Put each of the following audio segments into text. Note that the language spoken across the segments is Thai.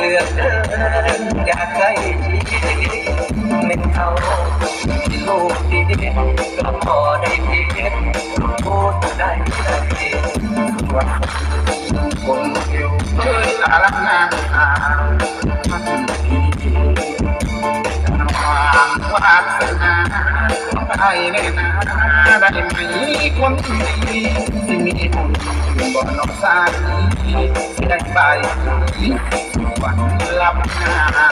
เหลือเกินอยากใกล้ชิดไม่เขาที่ลูกดีกลับพอได้เพียง ได้แน่นาได้ไหมคนดีสิมีบุญบ่นอกสายสิได้ไปวันลับหน้า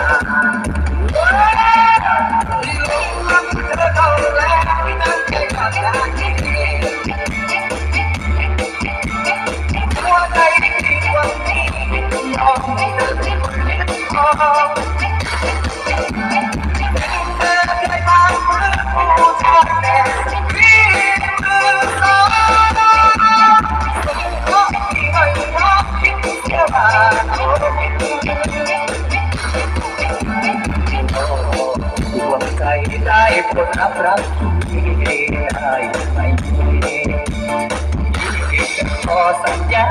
ขอสัญญา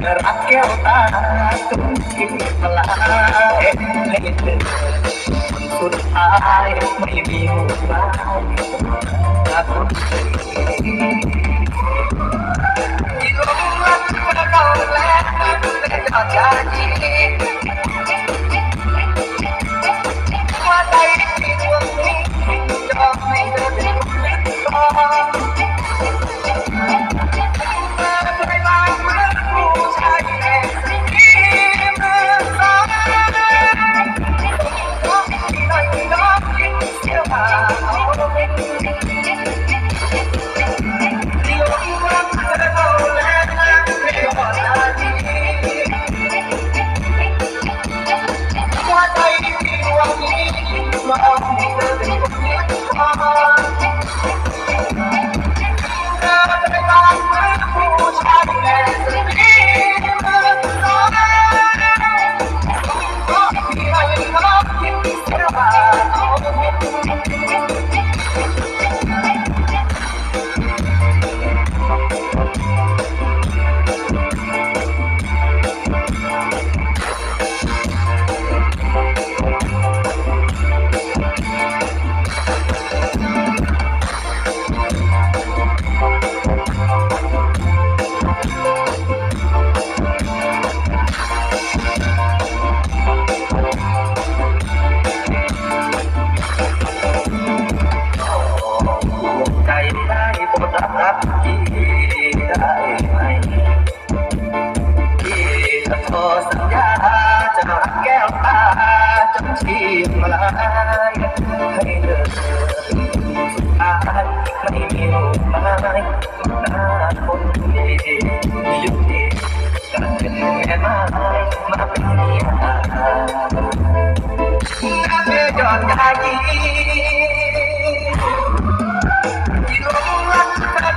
จะรัาย รักที่ได้ไหมที่จะขอสัญญาจะรักแก้วตาจนชีพมาลายให้เธอสุดท้ายไม่มีหมายหน้าคนดีอยู่ดีกันเป็นแม่ไม้มาเป็นเมียเธอยอดยายีที่ลงรั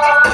Thank you.